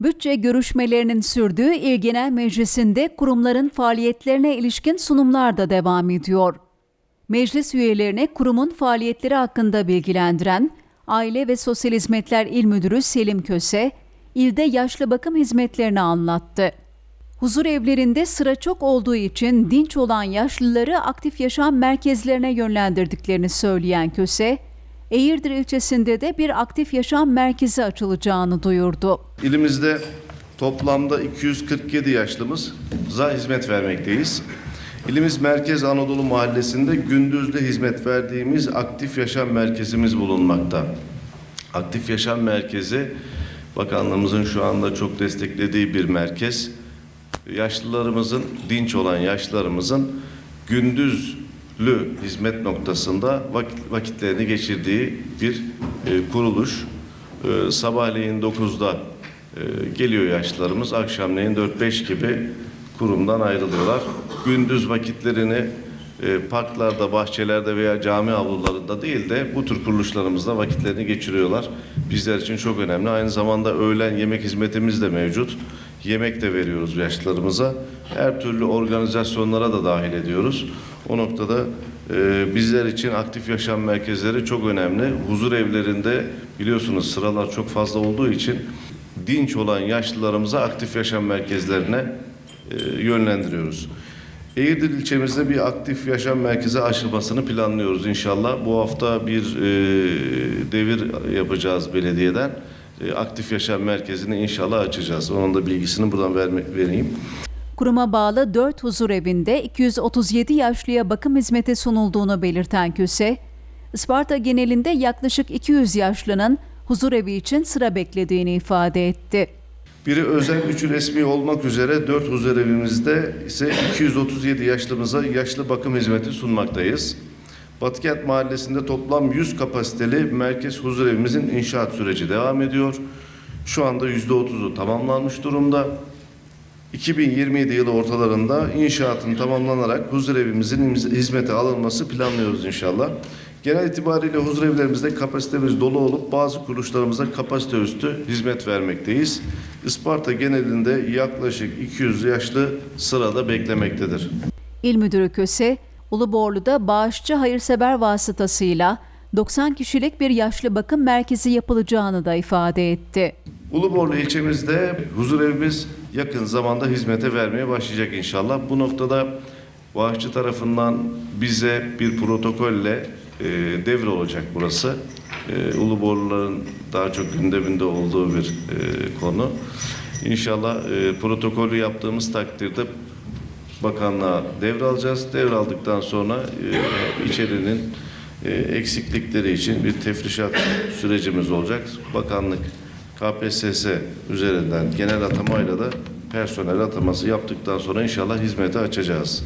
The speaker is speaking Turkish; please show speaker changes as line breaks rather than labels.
Bütçe görüşmelerinin sürdüğü İl Genel Meclisi'nde kurumların faaliyetlerine ilişkin sunumlar da devam ediyor. Meclis üyelerine kurumun faaliyetleri hakkında bilgilendiren Aile ve Sosyal Hizmetler İl Müdürü Selim Köse, ilde yaşlı bakım hizmetlerini anlattı. Huzur evlerinde sıra çok olduğu için dinç olan yaşlıları aktif yaşam merkezlerine yönlendirdiklerini söyleyen Köse, Eğirdir ilçesinde de bir aktif yaşam merkezi açılacağını duyurdu.
İlimizde toplamda 247 yaşlımıza hizmet vermekteyiz. İlimiz Merkez Anadolu Mahallesi'nde gündüzde hizmet verdiğimiz aktif yaşam merkezimiz bulunmakta. Aktif yaşam merkezi bakanlığımızın şu anda çok desteklediği bir merkez. Yaşlılarımızın, dinç olan yaşlılarımızın gündüzlü hizmet noktasında vakit, vakitlerini geçirdiği bir e, kuruluş. E, sabahleyin 9'da e, geliyor yaşlılarımız, akşamleyin 4-5 gibi kurumdan ayrılıyorlar. Gündüz vakitlerini e, parklarda, bahçelerde veya cami avlularında değil de bu tür kuruluşlarımızda vakitlerini geçiriyorlar. Bizler için çok önemli. Aynı zamanda öğlen yemek hizmetimiz de mevcut. Yemek de veriyoruz yaşlılarımıza. Her türlü organizasyonlara da dahil ediyoruz. O noktada e, bizler için aktif yaşam merkezleri çok önemli. Huzur evlerinde biliyorsunuz sıralar çok fazla olduğu için dinç olan yaşlılarımıza aktif yaşam merkezlerine e, yönlendiriyoruz. Eğirdir ilçemizde bir aktif yaşam merkezi açılmasını planlıyoruz inşallah. Bu hafta bir e, devir yapacağız belediyeden. E, aktif yaşam merkezini inşallah açacağız. Onun da bilgisini buradan verme, vereyim.
Kuruma bağlı 4 huzur evinde 237 yaşlıya bakım hizmeti sunulduğunu belirten Köse, Isparta genelinde yaklaşık 200 yaşlının huzur evi için sıra beklediğini ifade etti.
Biri özel, üçü resmi olmak üzere 4 huzur evimizde ise 237 yaşlımıza yaşlı bakım hizmeti sunmaktayız. Batıkent Mahallesi'nde toplam 100 kapasiteli merkez huzur evimizin inşaat süreci devam ediyor. Şu anda %30'u tamamlanmış durumda. 2027 yılı ortalarında inşaatın tamamlanarak huzur evimizin hizmete alınması planlıyoruz inşallah. Genel itibariyle huzur evlerimizde kapasitemiz dolu olup bazı kuruluşlarımızda kapasite üstü hizmet vermekteyiz. Isparta genelinde yaklaşık 200 yaşlı sırada beklemektedir.
İl Müdürü Köse, Uluborlu'da bağışçı hayırsever vasıtasıyla 90 kişilik bir yaşlı bakım merkezi yapılacağını da ifade etti.
Uluborlu ilçemizde huzur evimiz yakın zamanda hizmete vermeye başlayacak inşallah. Bu noktada bağışçı tarafından bize bir protokolle e, devre olacak burası. E, Uluborluların daha çok gündeminde olduğu bir e, konu. İnşallah e, protokolü yaptığımız takdirde bakanlığa devralacağız. Devraldıktan sonra e, içerinin e, eksiklikleri için bir tefrişat sürecimiz olacak. Bakanlık KPSS üzerinden genel atamayla da personel ataması yaptıktan sonra inşallah hizmete açacağız.